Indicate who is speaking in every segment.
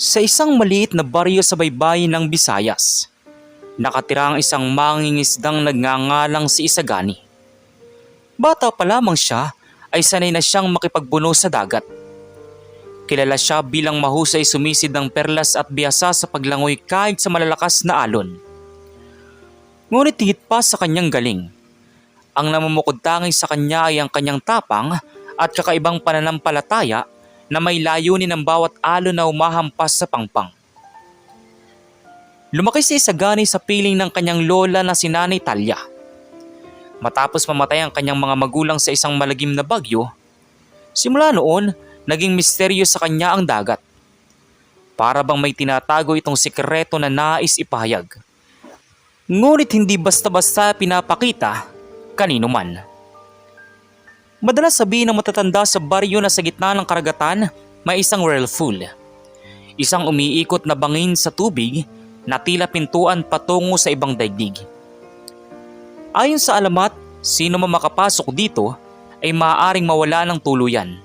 Speaker 1: Sa isang maliit na baryo sa baybayin ng Visayas, nakatira ang isang mangingisdang nagngangalang si Isagani. Bata pa lamang siya ay sanay na siyang makipagbuno sa dagat. Kilala siya bilang mahusay sumisid ng perlas at biyasa sa paglangoy kahit sa malalakas na alon. Ngunit higit pa sa kanyang galing, ang namumukod tanging sa kanya ay ang kanyang tapang at kakaibang pananampalataya na may layunin ng bawat alon na umahampas sa pangpang. Lumaki si Isagani sa piling ng kanyang lola na si Nanay Talya. Matapos mamatay ang kanyang mga magulang sa isang malagim na bagyo, simula noon naging misteryo sa kanya ang dagat. Para bang may tinatago itong sikreto na nais ipahayag. Ngunit hindi basta-basta pinapakita kanino man. Madalas sabihin ng matatanda sa baryo na sa gitna ng karagatan may isang whirlpool. Isang umiikot na bangin sa tubig na tila pintuan patungo sa ibang daigdig. Ayon sa alamat, sino man makapasok dito ay maaaring mawala ng tuluyan.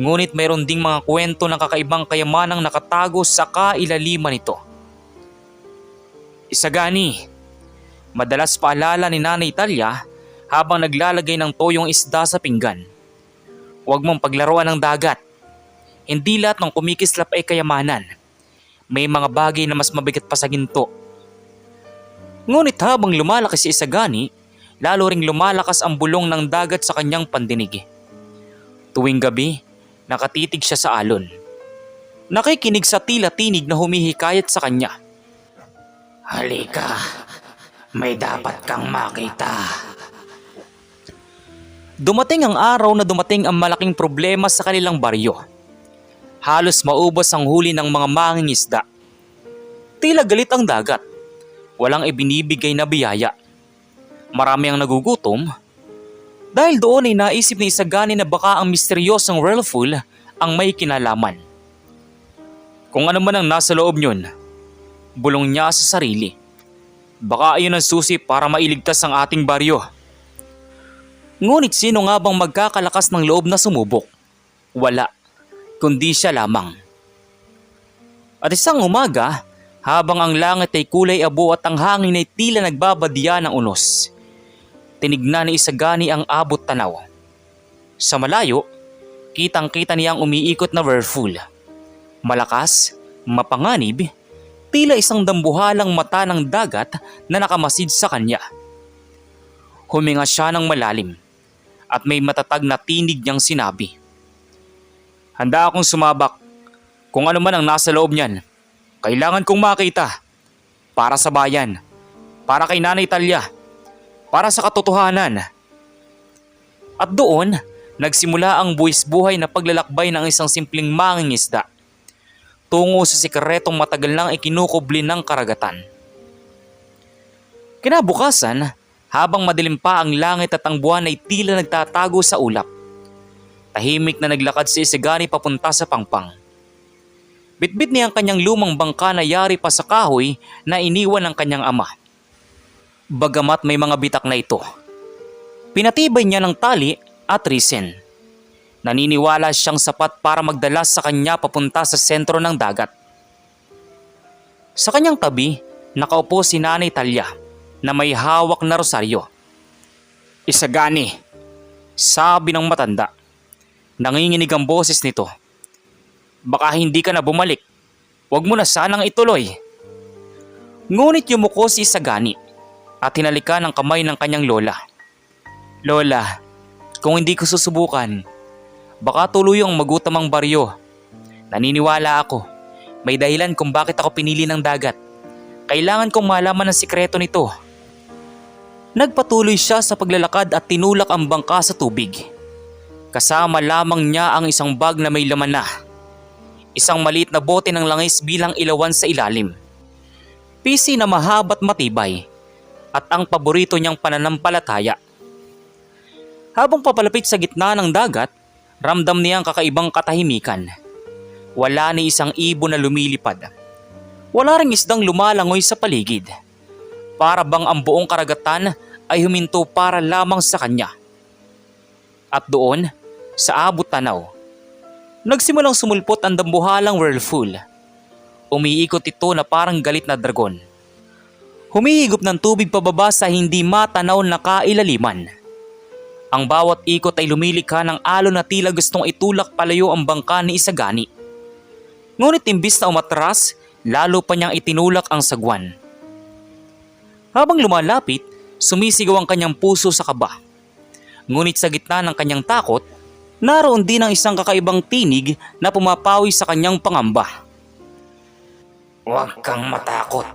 Speaker 1: Ngunit mayroon ding mga kwento ng kakaibang kayamanang nakatago sa kailaliman nito. Isagani, madalas paalala ni Nanay Talya habang naglalagay ng toyong isda sa pinggan. Huwag mong paglaruan ng dagat. Hindi lahat ng kumikislap ay kayamanan. May mga bagay na mas mabigat pa sa ginto. Ngunit habang lumalaki si Isagani, lalo ring lumalakas ang bulong ng dagat sa kanyang pandinig. Tuwing gabi, nakatitig siya sa alon. Nakikinig sa tila tinig na humihikayat sa kanya. Halika, may dapat kang makita. Dumating ang araw na dumating ang malaking problema sa kanilang baryo. Halos maubos ang huli ng mga mangingisda. Tila galit ang dagat. Walang ibinibigay na biyaya. Marami ang nagugutom. Dahil doon ay naisip ni Isagani na baka ang misteryosong whirlpool ang may kinalaman. Kung ano man ang nasa loob niyon, bulong niya sa sarili. Baka ayun ang susi para mailigtas ang ating baryo. Ngunit sino nga bang magkakalakas ng loob na sumubok? Wala, kundi siya lamang. At isang umaga, habang ang langit ay kulay abo at ang hangin ay tila nagbabadya ng unos, tinignan ni Isagani ang abot tanaw. Sa malayo, kitang-kita niyang umiikot na whirlpool. Malakas, mapanganib, tila isang dambuhalang mata ng dagat na nakamasid sa kanya. Huminga siya ng malalim at may matatag na tinig niyang sinabi. Handa akong sumabak kung ano man ang nasa loob niyan. Kailangan kong makita. Para sa bayan. Para kay Nanay Talya. Para sa katotohanan. At doon, nagsimula ang buwis buhay na paglalakbay ng isang simpleng mangingisda tungo sa sikretong matagal nang ikinukubli ng karagatan. Kinabukasan, habang madilim pa ang langit at ang buwan ay tila nagtatago sa ulap. Tahimik na naglakad si Isigani papunta sa pangpang. Bitbit niya ang kanyang lumang bangka na yari pa sa kahoy na iniwan ng kanyang ama. Bagamat may mga bitak na ito. Pinatibay niya ng tali at risen. Naniniwala siyang sapat para magdala sa kanya papunta sa sentro ng dagat. Sa kanyang tabi, nakaupo si Nanay Talya na may hawak na rosaryo. Isagani, sabi ng matanda. Nanginginig ang boses nito. Baka hindi ka na bumalik. Huwag mo na sanang ituloy. Ngunit yumuko si Isagani at hinalika ng kamay ng kanyang lola. Lola, kung hindi ko susubukan, baka tuluyong magutom ang baryo. Naniniwala ako. May dahilan kung bakit ako pinili ng dagat. Kailangan kong malaman ang sikreto nito. Nagpatuloy siya sa paglalakad at tinulak ang bangka sa tubig. Kasama lamang niya ang isang bag na may laman na. Isang maliit na bote ng langis bilang ilawan sa ilalim. Pisi na mahabat matibay at ang paborito niyang pananampalataya. Habang papalapit sa gitna ng dagat, ramdam niya ang kakaibang katahimikan. Wala ni isang ibon na lumilipad. Wala ring isdang lumalangoy sa paligid para bang ang buong karagatan ay huminto para lamang sa kanya. At doon, sa abot tanaw, nagsimulang sumulpot ang dambuhalang whirlpool. Umiikot ito na parang galit na dragon. Humihigop ng tubig pababa sa hindi matanaw na kailaliman. Ang bawat ikot ay lumilikha ng alon na tila gustong itulak palayo ang bangka ni Isagani. Ngunit imbis na umatras, lalo pa niyang itinulak ang sagwan. Habang lumalapit, sumisigaw ang kanyang puso sa kaba. Ngunit sa gitna ng kanyang takot, naroon din ang isang kakaibang tinig na pumapawi sa kanyang pangamba. Huwag kang matakot.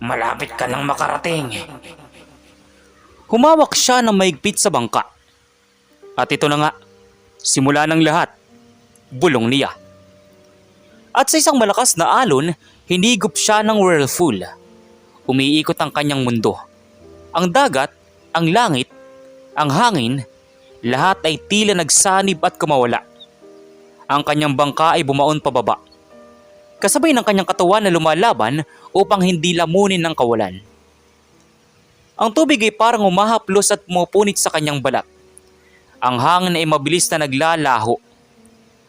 Speaker 1: Malapit ka nang makarating. Humawak siya ng maigpit sa bangka. At ito na nga, simula ng lahat, bulong niya. At sa isang malakas na alon, hinigop siya ng whirlpool. Umiikot ang kanyang mundo. Ang dagat, ang langit, ang hangin, lahat ay tila nagsanib at kumawala. Ang kanyang bangka ay bumaon pababa. Kasabay ng kanyang katawan na lumalaban upang hindi lamunin ng kawalan. Ang tubig ay parang umahaplos at pumupunit sa kanyang balat. Ang hangin ay mabilis na naglalaho.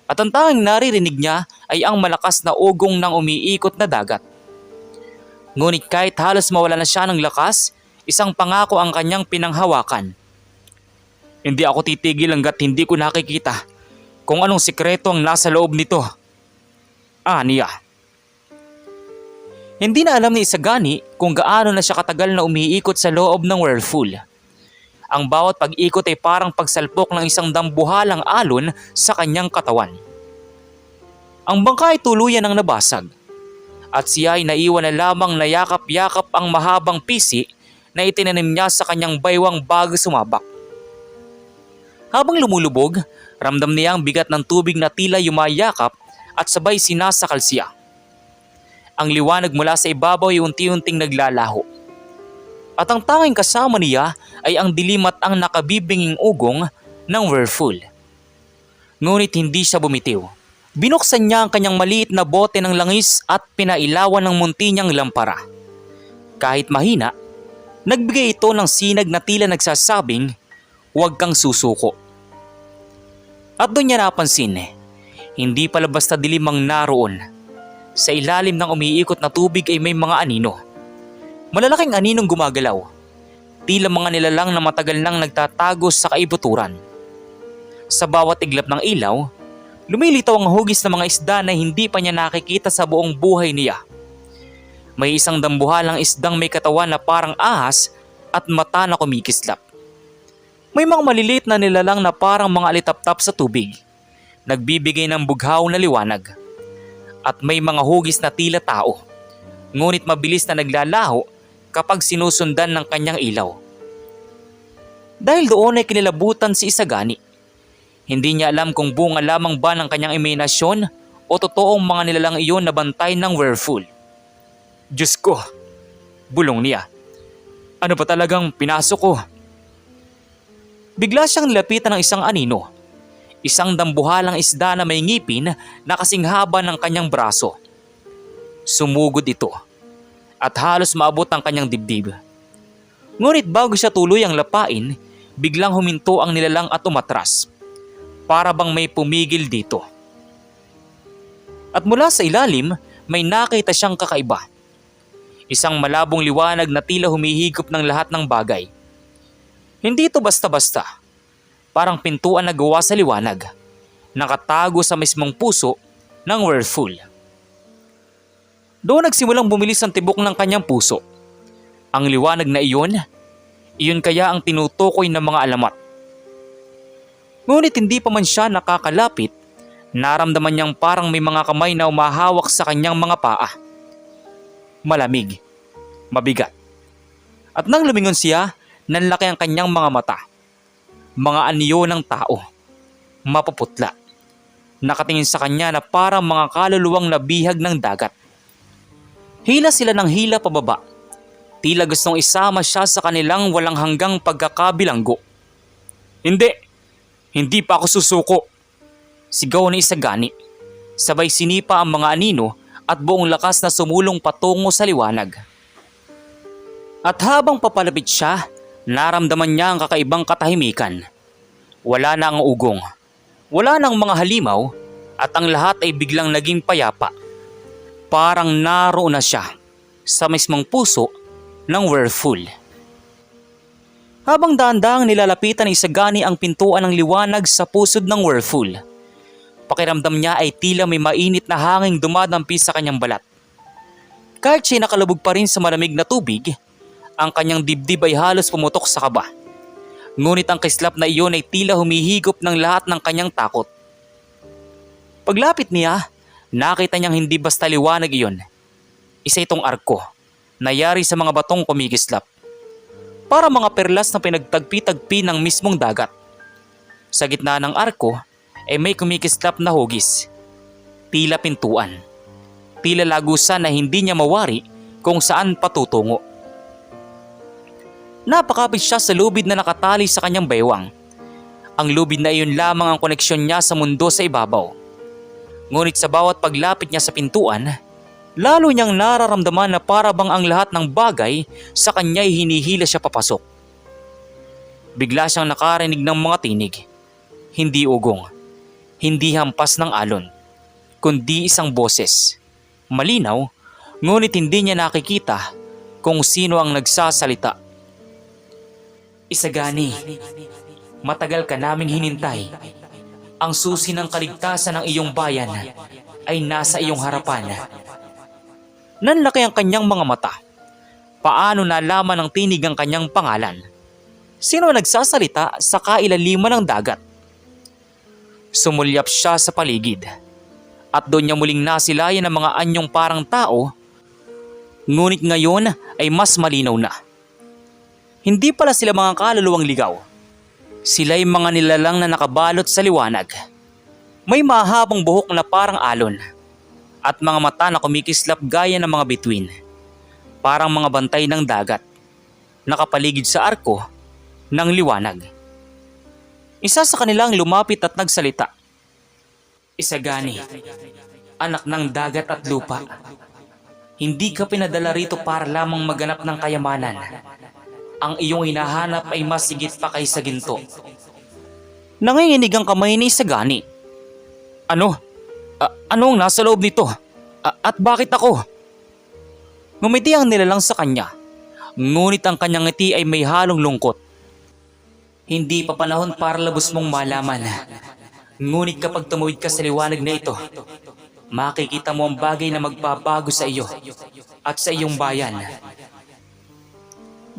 Speaker 1: At ang tanging naririnig niya ay ang malakas na ugong ng umiikot na dagat. Ngunit kahit halos mawala na siya ng lakas, isang pangako ang kanyang pinanghawakan. Hindi ako titigil hanggat hindi ko nakikita kung anong sikreto ang nasa loob nito. Ah, niya. Hindi na alam ni Isagani kung gaano na siya katagal na umiikot sa loob ng whirlpool. Ang bawat pag-ikot ay parang pagsalpok ng isang dambuhalang alon sa kanyang katawan. Ang bangka ay tuluyan ng nabasag at siya ay naiwan na lamang na yakap-yakap ang mahabang pisi na itinanim niya sa kanyang baywang bago sumabak. Habang lumulubog, ramdam niya ang bigat ng tubig na tila yumayakap at sabay sinasakal siya. Ang liwanag mula sa ibabaw ay unti-unting naglalaho. At ang tanging kasama niya ay ang dilim at ang nakabibinging ugong ng whirlpool. Ngunit hindi siya bumitiw. Binuksan niya ang kanyang maliit na bote ng langis at pinailawan ng munti niyang lampara. Kahit mahina, nagbigay ito ng sinag na tila nagsasabing, huwag kang susuko. At doon niya napansin, hindi pala basta dilim ang naroon sa ilalim ng umiikot na tubig ay may mga anino. Malalaking aninong gumagalaw. Tila mga nilalang na matagal nang nagtatago sa kaibuturan. Sa bawat iglap ng ilaw, lumilitaw ang hugis ng mga isda na hindi pa niya nakikita sa buong buhay niya. May isang dambuhalang isdang may katawan na parang ahas at mata na kumikislap. May mga maliliit na nilalang na parang mga alitaptap sa tubig. Nagbibigay ng bughaw na liwanag at may mga hugis na tila tao. Ngunit mabilis na naglalaho kapag sinusundan ng kanyang ilaw. Dahil doon ay kinilabutan si Isagani. Hindi niya alam kung bunga lamang ba ng kanyang imahinasyon o totoong mga nilalang iyon na bantay ng whirlpool. Diyos ko, bulong niya. Ano pa talagang pinasok ko? Bigla siyang nilapitan ng isang anino isang dambuhalang isda na may ngipin na kasing haba ng kanyang braso. Sumugod ito at halos maabot ang kanyang dibdib. Ngunit bago siya tuluyang lapain, biglang huminto ang nilalang at umatras. Para bang may pumigil dito. At mula sa ilalim, may nakita siyang kakaiba. Isang malabong liwanag na tila humihigop ng lahat ng bagay. Hindi ito basta-basta parang pintuan na gawa sa liwanag, nakatago sa mismong puso ng whirlpool. Doon nagsimulang bumilis ang tibok ng kanyang puso. Ang liwanag na iyon, iyon kaya ang tinutukoy ng mga alamat. Ngunit hindi pa man siya nakakalapit, naramdaman niyang parang may mga kamay na umahawak sa kanyang mga paa. Malamig, mabigat. At nang lumingon siya, nanlaki ang kanyang mga mata mga anyo ng tao. Mapuputla. Nakatingin sa kanya na parang mga kaluluwang nabihag ng dagat. Hila sila ng hila pababa. Tila gustong isama siya sa kanilang walang hanggang pagkakabilanggo. Hindi! Hindi pa ako susuko! Sigaw ni Isagani. Sabay sinipa ang mga anino at buong lakas na sumulong patungo sa liwanag. At habang papalapit siya, Naramdaman niya ang kakaibang katahimikan. Wala na ang ugong. Wala na ang mga halimaw at ang lahat ay biglang naging payapa. parang naroon na siya sa mismong puso ng Werewolf. Habang dahan-dahang nilalapitan ni Isagani ang pintuan ng liwanag sa pusod ng Werewolf, pakiramdam niya ay tila may mainit na hanging dumadampi sa kanyang balat. Kahit siya nakalubog pa rin sa malamig na tubig, ang kanyang dibdib ay halos pumutok sa kaba. Ngunit ang kislap na iyon ay tila humihigop ng lahat ng kanyang takot. Paglapit niya, nakita niyang hindi basta liwanag iyon. Isa itong arko, nayari sa mga batong kumikislap. Para mga perlas na pinagtagpi-tagpi ng mismong dagat. Sa gitna ng arko ay may kumikislap na hugis. Tila pintuan. Tila lagusan na hindi niya mawari kung saan patutungo. Napakapit siya sa lubid na nakatali sa kanyang baywang. Ang lubid na iyon lamang ang koneksyon niya sa mundo sa ibabaw. Ngunit sa bawat paglapit niya sa pintuan, lalo niyang nararamdaman na para bang ang lahat ng bagay sa kanya'y hinihila siya papasok. Bigla siyang nakarinig ng mga tinig. Hindi ugong. Hindi hampas ng alon. Kundi isang boses. Malinaw, ngunit hindi niya nakikita kung sino ang nagsasalita. Isagani, matagal ka naming hinintay. Ang susi ng kaligtasan ng iyong bayan ay nasa iyong harapan. Nanlaki ang kanyang mga mata. Paano nalaman ng tinig ang kanyang pangalan? Sino ang nagsasalita sa kailaliman ng dagat? Sumulyap siya sa paligid. At doon niya muling nasilayan ng mga anyong parang tao. Ngunit ngayon ay mas malinaw na. Hindi pala sila mga kaluluwang ligaw. Sila'y mga nilalang na nakabalot sa liwanag. May mahabang buhok na parang alon. At mga mata na kumikislap gaya ng mga bituin. Parang mga bantay ng dagat. Nakapaligid sa arko ng liwanag. Isa sa kanilang lumapit at nagsalita. Isagani, anak ng dagat at lupa. Hindi ka pinadala rito para lamang maganap ng kayamanan. Ang iyong hinahanap ay mas sigit pa kaysa ginto. Nanginginig ang kamay ni Isagani. Ano? A- ano ang nasa loob nito? A- at bakit ako? Ngumiti ang nilalang sa kanya. Ngunit ang kanyang ngiti ay may halong lungkot. Hindi pa panahon para labos mong malaman. Ngunit kapag tumawid ka sa liwanag na ito, makikita mo ang bagay na magbabago sa iyo at sa iyong bayan.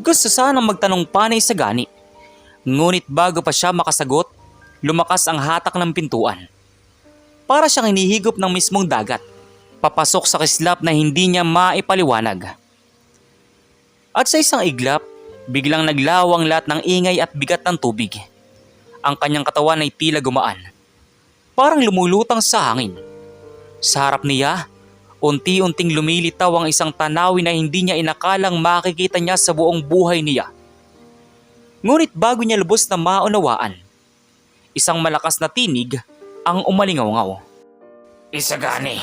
Speaker 1: Gusto sanang magtanong pa ni Sagani. Ngunit bago pa siya makasagot, lumakas ang hatak ng pintuan. Para siyang hinihigop ng mismong dagat, papasok sa kislap na hindi niya maipaliwanag. At sa isang iglap, biglang naglawang lahat ng ingay at bigat ng tubig. Ang kanyang katawan ay tila gumaan. Parang lumulutang sa hangin. Sa harap niya, unti-unting lumilitaw ang isang tanawin na hindi niya inakalang makikita niya sa buong buhay niya. Ngunit bago niya lubos na maunawaan, isang malakas na tinig ang umalingaw-ngaw. Isagani,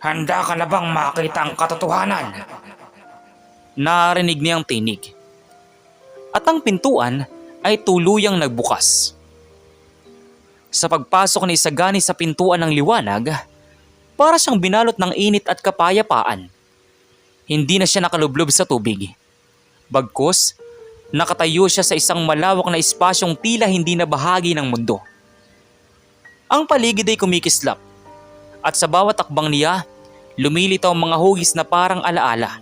Speaker 1: handa ka na bang makita ang katotohanan? Narinig niyang tinig. At ang pintuan ay tuluyang nagbukas. Sa pagpasok ni Isagani sa pintuan ng liwanag, para siyang binalot ng init at kapayapaan. Hindi na siya nakalublob sa tubig. Bagkus, nakatayo siya sa isang malawak na espasyong tila hindi na bahagi ng mundo. Ang paligid ay kumikislap at sa bawat takbang niya, lumilitaw mga hugis na parang alaala.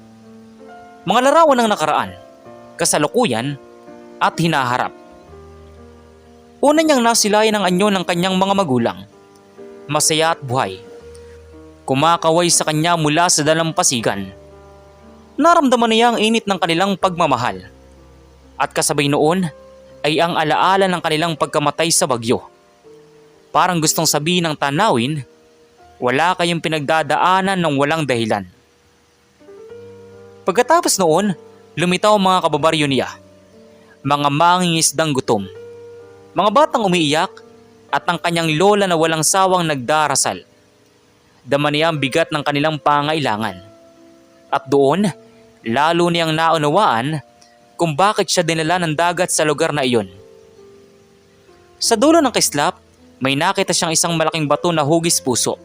Speaker 1: Mga larawan ng nakaraan, kasalukuyan at hinaharap. Una niyang nasilayan ang anyo ng kanyang mga magulang. Masaya at buhay. Kumakaway sa kanya mula sa dalampasigan. Naramdaman niya ang init ng kanilang pagmamahal. At kasabay noon ay ang alaala ng kanilang pagkamatay sa bagyo. Parang gustong sabihin ng tanawin, wala kayong pinagdadaanan ng walang dahilan. Pagkatapos noon, lumitaw ang mga kababaryo niya. Mga mangingisdang gutom. Mga batang umiiyak at ang kanyang lola na walang sawang nagdarasal. Dama niya ang bigat ng kanilang pangailangan. At doon, lalo niyang naunawaan kung bakit siya dinala ng dagat sa lugar na iyon. Sa dulo ng kislap, may nakita siyang isang malaking bato na hugis puso.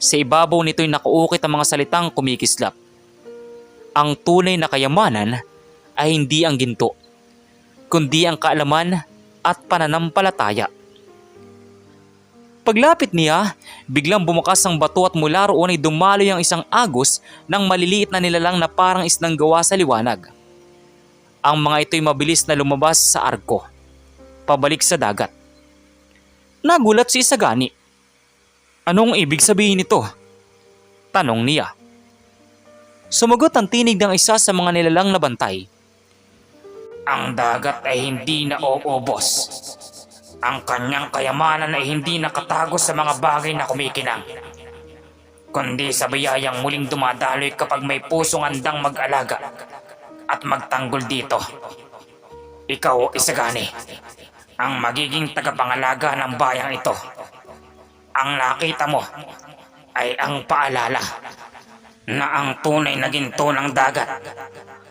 Speaker 1: Sa ibabaw nito'y nakaukit ang mga salitang kumikislap. Ang tunay na kayamanan ay hindi ang ginto, kundi ang kaalaman at pananampalataya. Paglapit niya, biglang bumukas ang bato at mula roon ay dumaloy ang isang agos ng maliliit na nilalang na parang islang gawa sa liwanag. Ang mga ito'y mabilis na lumabas sa arko, pabalik sa dagat. Nagulat si Isagani. Anong ibig sabihin nito? Tanong niya. Sumagot ang tinig ng isa sa mga nilalang na bantay. Ang dagat ay hindi na uubos. Ang kanyang kayamanan ay hindi nakatago sa mga bagay na kumikinang. Kundi sa biyayang muling dumadaloy kapag may pusong andang mag-alaga at magtanggol dito. Ikaw, Isagani, ang magiging tagapangalaga ng bayang ito. Ang nakita mo ay ang paalala na ang tunay na ginto ng dagat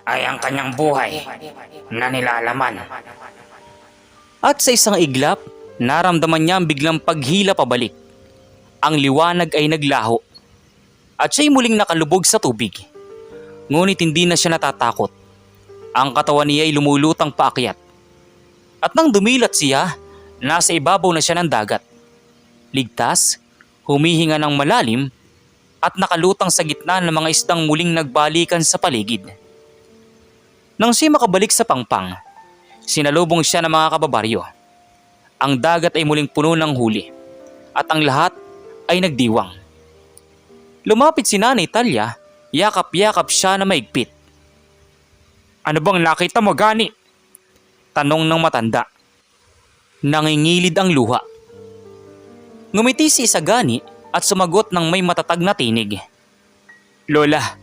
Speaker 1: ay ang kanyang buhay na nilalaman. At sa isang iglap, naramdaman niya ang biglang paghila pabalik. Ang liwanag ay naglaho. At siya'y muling nakalubog sa tubig. Ngunit hindi na siya natatakot. Ang katawan niya ay lumulutang paakyat. At nang dumilat siya, nasa ibabaw na siya ng dagat. Ligtas, humihinga ng malalim, at nakalutang sa gitna ng mga isdang muling nagbalikan sa paligid. Nang siya makabalik sa pangpang, sinalubong siya ng mga kababaryo. Ang dagat ay muling puno ng huli at ang lahat ay nagdiwang. Lumapit si Nanay Talia, yakap-yakap siya na maigpit. Ano bang nakita mo gani? Tanong ng matanda. Nangingilid ang luha. Ngumiti si Isagani at sumagot ng may matatag na tinig. Lola,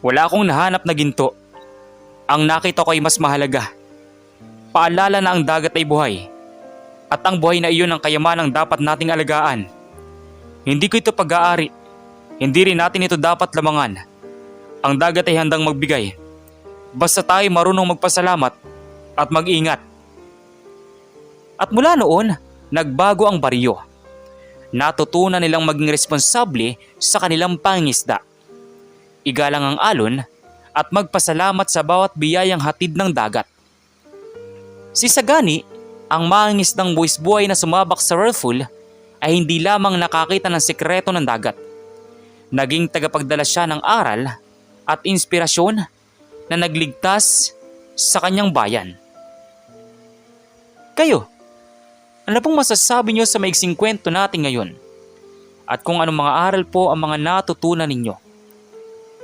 Speaker 1: wala akong nahanap na ginto. Ang nakita ko ay mas mahalaga. Paalala na ang dagat ay buhay. At ang buhay na iyon ang kayamanang dapat nating alagaan. Hindi ko ito pag-aari. Hindi rin natin ito dapat lamangan. Ang dagat ay handang magbigay. Basta tayo marunong magpasalamat at mag-ingat. At mula noon, nagbago ang baryo. Natutunan nilang maging responsable sa kanilang pangingisda. Igalang ang alon at magpasalamat sa bawat biyayang hatid ng dagat. Si Sagani, ang mangingisdang buwis-buhay na sumabak sa Earthful ay hindi lamang nakakita ng sekreto ng dagat. Naging tagapagdala siya ng aral at inspirasyon na nagligtas sa kanyang bayan. Kayo, ano pong masasabi niyo sa maiksing kwento natin ngayon? At kung anong mga aral po ang mga natutunan ninyo?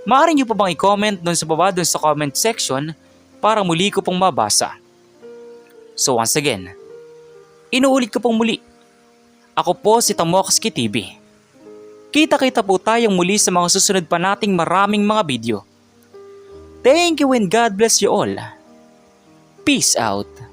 Speaker 1: Maaari niyo po bang i-comment doon sa baba doon sa comment section para muli ko pong mabasa. So once again, inuulit ko pong muli. Ako po si Tamoxki TV. Kita-kita po tayong muli sa mga susunod pa nating maraming mga video. Thank you and God bless you all. Peace out.